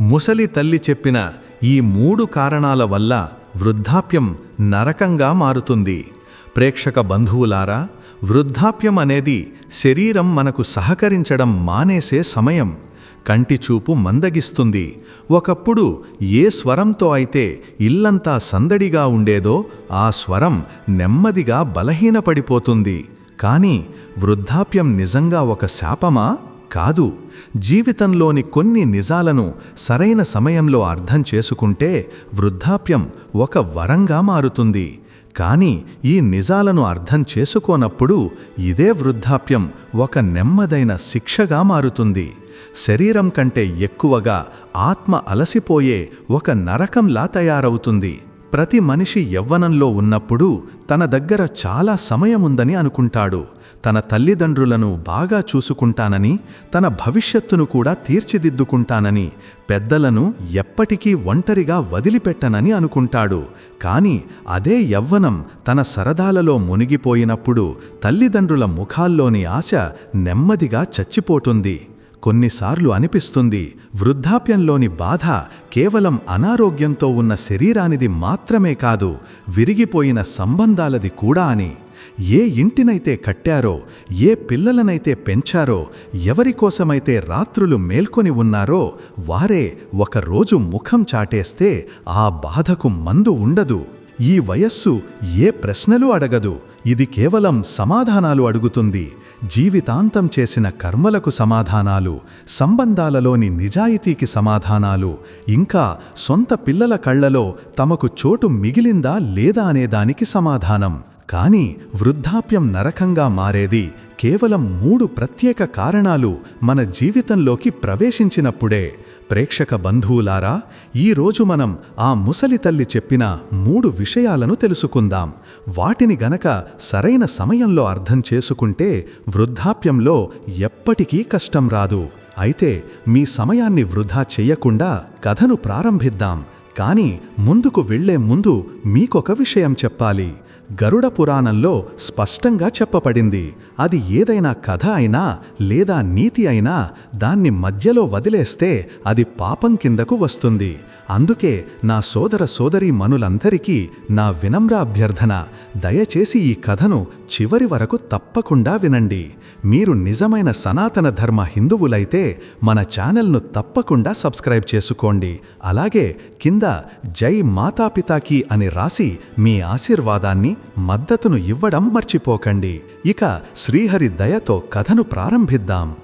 ముసలి తల్లి చెప్పిన ఈ మూడు కారణాల వల్ల వృద్ధాప్యం నరకంగా మారుతుంది. ప్రేక్షక బంధువులారా వృద్ధాప్యం అనేది శరీరం మనకు సహకరించడం మానేసే సమయం. కంటిచూపు మందగిస్తుంది. ఒకప్పుడు ఏ స్వరంతో అయితే ఇల్లంతా సందడిగా ఉండేదో ఆ స్వరం నెమ్మదిగా బలహీనపడిపోతుంది. కానీ వృద్ధాప్యం నిజంగా ఒక శాపమా? కాదు జీవితంలోని కొన్ని నిజాలను సరైన సమయంలో అర్థం చేసుకుంటే వృద్ధాప్యం ఒక వరంగా మారుతుంది. కానీ ఈ నిజాలను అర్థం చేసుకోనప్పుడు ఇదే వృద్ధాప్యం ఒక నెమ్మదైన శిక్షగా మారుతుంది. శరీరం కంటే ఎక్కువగా ఆత్మ అలసిపోయే ఒక నరకంలా తయారవుతుంది. ప్రతి మనిషి యవ్వనంలో ఉన్నప్పుడు తన దగ్గర చాలా సమయముందని అనుకుంటాడు. తన తల్లిదండ్రులను బాగా చూసుకుంటానని తన భవిష్యత్తును కూడా తీర్చిదిద్దుకుంటానని పెద్దలను ఎప్పటికీ ఒంటరిగా వదిలిపెట్టనని అనుకుంటాడు. కాని అదే యవ్వనం తన సరదాలలో మునిగిపోయినప్పుడు తల్లిదండ్రుల ముఖాల్లోని ఆశ నెమ్మదిగా చచ్చిపోతుంది. కొన్నిసార్లు అనిపిస్తుంది వృద్ధాప్యంలోని బాధ కేవలం అనారోగ్యంతో ఉన్న శరీరానిది మాత్రమే కాదు విరిగిపోయిన సంబంధాలది కూడా అని. ఏ ఇంటినైతే కట్టారో ఏ పిల్లలనైతే పెంచారో ఎవరికోసమైతే రాత్రులు మేల్కొని ఉన్నారో వారే ఒకరోజు ముఖం చాటేస్తే ఆ బాధకు మందు ఉండదు. ఈ వయస్సు ఏ ప్రశ్నలు అడగదు ఇది కేవలం సమాధానాలు అడుగుతుంది. జీవితాంతం చేసిన కర్మలకు సమాధానాలు సంబంధాలలోని నిజాయితీకి సమాధానాలు ఇంకా సొంత పిల్లల కళ్ళలో తమకు చోటు మిగిలిందా లేదా అనేదానికి సమాధానం. కాని వృద్ధాప్యం నరకంగా మారేది కేవలం మూడు ప్రత్యేక కారణాలు మన జీవితంలోకి ప్రవేశించినప్పుడే. ప్రేక్షక బంధువులారా ఈరోజు మనం ఆ ముసలి తల్లి చెప్పిన మూడు విషయాలను తెలుసుకుందాం. వాటిని గనక సరైన సమయంలో అర్థం చేసుకుంటే వృద్ధాప్యంలో ఎప్పటికీ కష్టం రాదు. అయితే మీ సమయాన్ని వృధా చెయ్యకుండా కథను ప్రారంభిద్దాం. కానీ ముందుకు వెళ్ళే ముందు మీకొక విషయం చెప్పాలి. గరుడ పురాణంలో స్పష్టంగా చెప్పబడింది. అది ఏదైనా కథ అయినా లేదా నీతి అయినా దాన్ని మధ్యలో వదిలేస్తే అది పాపం కిందకు వస్తుంది. అందుకే నా సోదర సోదరీ మనులందరికీ నా వినమ్ర అభ్యర్థన దయచేసి ఈ కథను చివరి వరకు తప్పకుండా వినండి. మీరు నిజమైన సనాతన ధర్మ హిందువులైతే మన ఛానల్ను తప్పకుండా సబ్స్క్రైబ్ చేసుకోండి. అలాగే కింద జై మాతాపితాకి అని రాసి మీ ఆశీర్వాదాన్ని మద్దతును ఇవ్వడం మర్చిపోకండి. ఇక శ్రీహరి దయతో కథను ప్రారంభిద్దాం.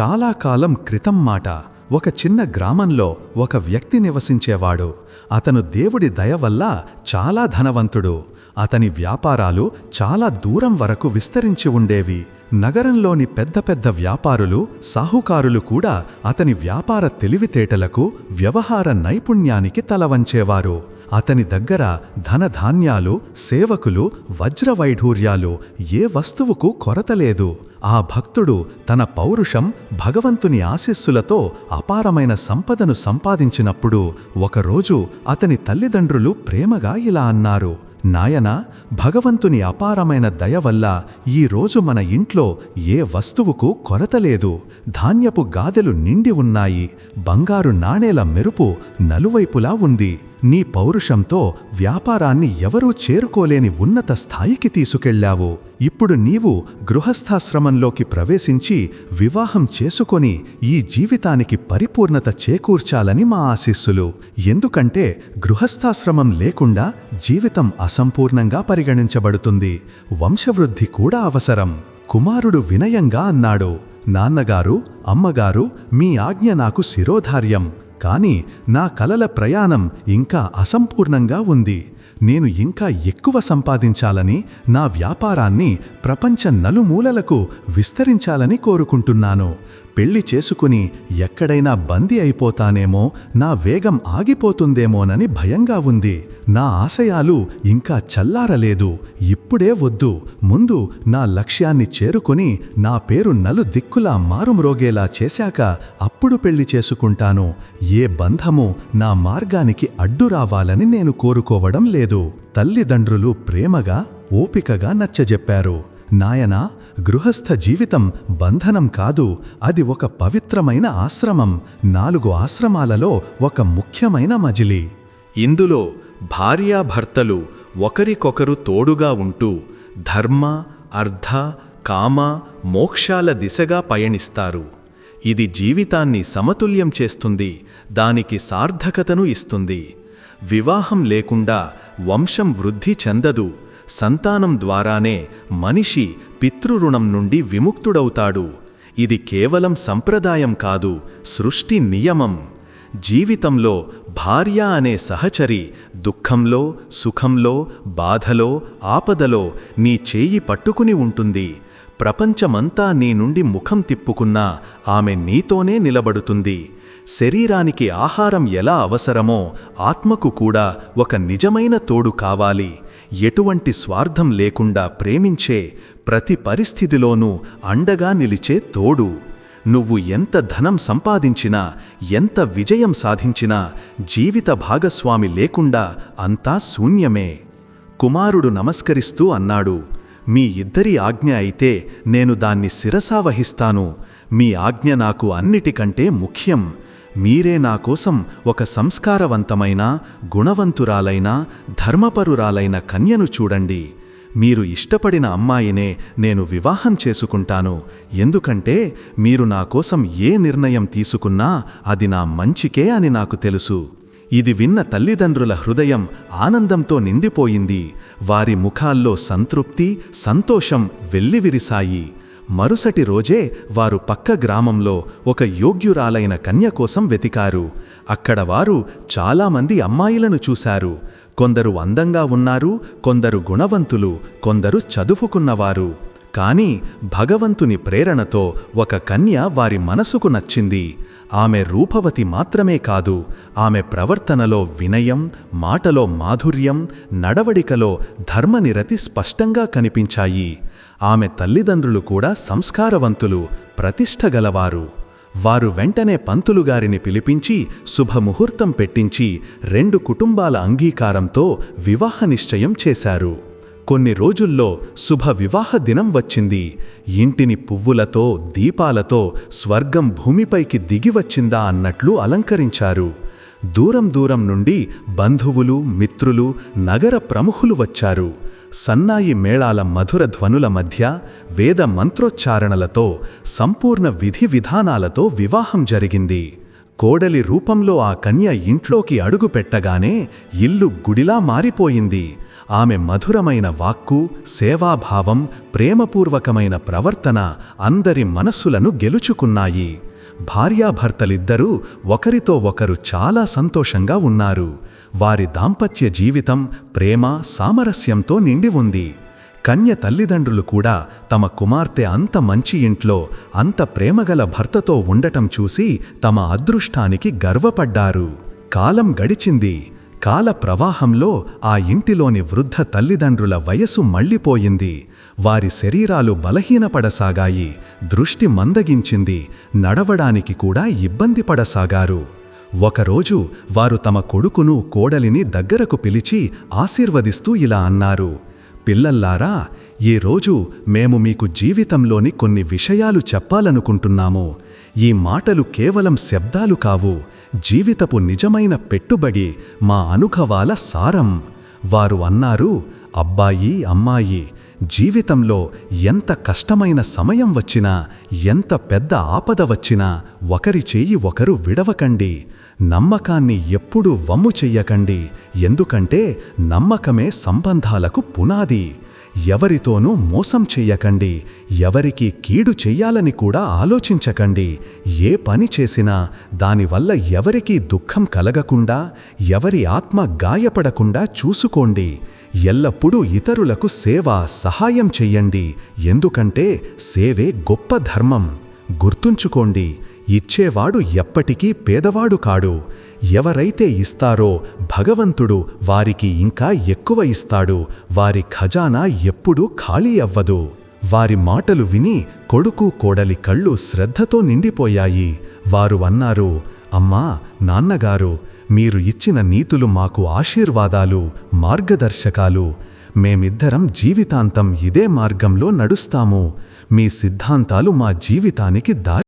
చాలా కాలం క్రితం మాట. ఒక చిన్న గ్రామంలో ఒక వ్యక్తి నివసించేవాడు. అతను దేవుడి దయ వల్ల చాలా ధనవంతుడు. అతని వ్యాపారాలు చాలా దూరం వరకు విస్తరించి ఉండేవి. నగరంలోని పెద్ద పెద్ద వ్యాపారులు సాహుకారులు కూడా అతని వ్యాపార తెలివితేటలకు వ్యవహార నైపుణ్యానికి తలవంచేవారు. అతని దగ్గర ధనధాన్యాలు సేవకులు వజ్రవైఢూర్యాలు ఏ వస్తువుకు కొరతలేదు ఆ భక్తుడు తన పౌరుషం భగవంతుని ఆశీస్సులతో అపారమైన సంపదను సంపాదించినప్పుడు ఒకరోజు అతని తల్లిదండ్రులు ప్రేమగా ఇలా అన్నారు నాయనా భగవంతుని అపారమైన దయ వల్ల ఈరోజు మన ఇంట్లో ఏ వస్తువుకు కొరతలేదు ధాన్యపు గాదెలు నిండి ఉన్నాయి. బంగారు నాణేల మెరుపు నలువైపులా ఉంది. నీ పౌరుషంతో వ్యాపారాన్ని ఎవరూ చేరుకోలేని ఉన్నత స్థాయికి తీసుకెళ్ళావు ఇప్పుడు నీవు గృహస్థాశ్రమంలోకి ప్రవేశించి వివాహం చేసుకొని ఈ జీవితానికి పరిపూర్ణత చేకూర్చాలని మా ఆశీస్సులు. ఎందుకంటే గృహస్థాశ్రమం లేకుండా జీవితం అసంపూర్ణంగా పరిగణించబడుతుంది. వంశవృద్ధి కూడా అవసరం. కుమారుడు వినయంగా అన్నాడు. నాన్నగారు అమ్మగారు మీ ఆజ్ఞ నాకు శిరోధార్యం. కానీ నా కలల ప్రయాణం ఇంకా అసంపూర్ణంగా ఉంది. నేను ఇంకా ఎక్కువ సంపాదించాలని నా వ్యాపారాన్ని ప్రపంచ నలుమూలలకు విస్తరించాలని కోరుకుంటున్నాను. పెళ్ళి చేసుకుని ఎక్కడైనా బందీ అయిపోతానేమో నా వేగం ఆగిపోతుందేమోనని భయంగా ఉంది. నా ఆశయాలు ఇంకా చల్లారలేదు. ఇప్పుడే వద్దు. ముందు నా లక్ష్యాన్ని చేరుకొని నా పేరు నలు దిక్కులా మారుమ్రోగేలా చేశాక అప్పుడు పెళ్ళి చేసుకుంటాను. ఏ బంధము నా మార్గానికి అడ్డు రావాలని నేను కోరుకోవడం లేదు. తల్లిదండ్రులు ప్రేమగా ఓపికగా నచ్చజెప్పారు. నాయనా గృహస్థ జీవితం బంధనం కాదు అది ఒక పవిత్రమైన ఆశ్రమం. నాలుగు ఆశ్రమాలలో ఒక ముఖ్యమైన మజిలి. ఇందులో భార్యాభర్తలు ఒకరికొకరు తోడుగా ఉంటూ ధర్మ అర్ధ కామ మోక్షాల దిశగా పయనిస్తారు. ఇది జీవితాన్ని సమతుల్యం చేస్తుంది దానికి సార్థకతను ఇస్తుంది. వివాహం లేకుండా వంశం వృద్ధి చెందదు సంతానం ద్వారానే మనిషి పితృరుణం నుండి విముక్తుడవుతాడు. ఇది కేవలం సంప్రదాయం కాదు సృష్టి నియమం. జీవితంలో భార్య అనే సహచరి దుఃఖంలో సుఖంలో బాధలో ఆపదలో నీ చేయి పట్టుకుని ఉంటుంది. ప్రపంచమంతా నీ నుండి ముఖం తిప్పుకున్నా ఆమె నీతోనే నిలబడుతుంది. శరీరానికి ఆహారం ఎలా అవసరమో ఆత్మకు కూడా ఒక నిజమైన తోడు కావాలి. ఎటువంటి స్వార్థం లేకుండా ప్రేమించే ప్రతి పరిస్థితిలోనూ అండగా నిలిచే తోడు. నువ్వు ఎంత ధనం సంపాదించినా ఎంత విజయం సాధించినా జీవిత భాగస్వామి లేకుండా అంతా శూన్యమే. కుమారుడు నమస్కరిస్తూ అన్నాడు మీ ఇద్దరి ఆజ్ఞ అయితే నేను దాన్ని శిరసావహిస్తాను. మీ ఆజ్ఞ నాకు అన్నిటికంటే ముఖ్యం. మీరే నా కోసం ఒక సంస్కారవంతమైన గుణవంతురాలైన ధర్మపరురాలైన కన్యను చూడండి. మీరు ఇష్టపడిన అమ్మాయినే నేను వివాహం చేసుకుంటాను. ఎందుకంటే మీరు నా కోసం ఏ నిర్ణయం తీసుకున్నా అది నా మంచికే అని నాకు తెలుసు. ఇది విన్న తల్లిదండ్రుల హృదయం ఆనందంతో నిండిపోయింది. వారి ముఖాల్లో సంతృప్తి సంతోషం వెల్లివిరిసాయి మరుసటి రోజే వారు పక్క గ్రామంలో ఒక యోగ్యురాలైన కన్య కోసం వెతికారు. అక్కడ వారు చాలామంది అమ్మాయిలను చూశారు. కొందరు అందంగా ఉన్నారు కొందరు గుణవంతులు కొందరు చదువుకున్నవారు. కాని భగవంతుని ప్రేరణతో ఒక కన్య వారి మనసుకు నచ్చింది. ఆమె రూపవతి మాత్రమే కాదు ఆమె ప్రవర్తనలో వినయం మాటలో మాధుర్యం నడవడికలో ధర్మనిరతి స్పష్టంగా కనిపించాయి. ఆమె తల్లిదండ్రులు కూడా సంస్కారవంతులు ప్రతిష్టగలవారు వారు వెంటనే పంతులుగారిని పిలిపించి శుభముహూర్తం పెట్టించి రెండు కుటుంబాల అంగీకారంతో వివాహ నిశ్చయం చేశారు. కొన్ని రోజుల్లో శుభ వివాహ దినం వచ్చింది. ఇంటిని పువ్వులతో దీపాలతో స్వర్గం భూమిపైకి దిగివచ్చిందా అన్నట్లు అలంకరించారు. దూరం దూరం నుండి బంధువులు మిత్రులు నగర ప్రముఖులు వచ్చారు. సన్నాయి మేళాల మధుర ధ్వనుల మధ్య వేద మంత్రోచ్చారణలతో సంపూర్ణ విధి విధానాలతో వివాహం జరిగింది. కోడలి రూపంలో ఆ కన్య ఇంట్లోకి అడుగుపెట్టగానే ఇల్లు గుడిలా మారిపోయింది. ఆమె మధురమైన వాక్కు సేవాభావం ప్రేమపూర్వకమైన ప్రవర్తన అందరి మనస్సులను గెలుచుకున్నాయి. భార్యాభర్తలిద్దరూ ఒకరితో ఒకరు చాలా సంతోషంగా ఉన్నారు. వారి దాంపత్య జీవితం ప్రేమ సామరస్యంతో నిండి ఉంది. కన్య తల్లిదండ్రులు కూడా తమ కుమార్తె అంత మంచి ఇంట్లో అంత ప్రేమగల భర్తతో ఉండటం చూసి తమ అదృష్టానికి గర్వపడ్డారు. కాలం గడిచింది. కాల ప్రవాహంలో ఆ ఇంటిలోని వృద్ధ తల్లిదండ్రుల వయసు మళ్ళీపోయింది. వారి శరీరాలు బలహీనపడసాగాయి. దృష్టి మందగించింది. నడవడానికి కూడా ఇబ్బంది పడసాగారు. ఒకరోజు వారు తమ కొడుకును కోడలిని దగ్గరకు పిలిచి ఆశీర్వదిస్తూ ఇలా అన్నారు పిల్లల్లారా ఈ రోజు మేము మీకు జీవితంలోని కొన్ని విషయాలు చెప్పాలనుకుంటున్నాము. ఈ మాటలు కేవలం శబ్దాలు కావు. జీవితపు నిజమైన పెట్టుబడి మా అనుభవాల సారం. వారు అన్నారు అబ్బాయి అమ్మాయి జీవితంలో ఎంత కష్టమైన సమయం వచ్చినా ఎంత పెద్ద ఆపద వచ్చినా ఒకరి చేయి ఒకరు విడవకండి. నమ్మకాన్ని ఎప్పుడూ వమ్ము చెయ్యకండి. ఎందుకంటే నమ్మకమే సంబంధాలకు పునాది. ఎవరితోనూ మోసం చెయ్యకండి ఎవరికి కీడు చెయ్యాలని కూడా ఆలోచించకండి. ఏ పని చేసినా దానివల్ల ఎవరికీ దుఃఖం కలగకుండా ఎవరి ఆత్మ గాయపడకుండా చూసుకోండి. ఎల్లప్పుడూ ఇతరులకు సేవ సహాయం చెయ్యండి. ఎందుకంటే సేవే గొప్ప ధర్మం. గుర్తుంచుకోండి ఇచ్చేవాడు ఎప్పటికీ పేదవాడు కాడు. ఎవరైతే ఇస్తారో భగవంతుడు వారికి ఇంకా ఎక్కువ ఇస్తాడు. వారి ఖజానా ఎప్పుడూ ఖాళీ అవ్వదు. వారి మాటలు విని కొడుకు కోడలి కళ్ళు శ్రద్ధతో నిండిపోయాయి. వారు అన్నారు అమ్మా నాన్నగారు మీరు ఇచ్చిన నీతులు మాకు ఆశీర్వాదాలు మార్గదర్శకాలు. మేమిద్దరం జీవితాంతం ఇదే మార్గంలో నడుస్తాము. మీ సిద్ధాంతాలు మా జీవితానికి దారి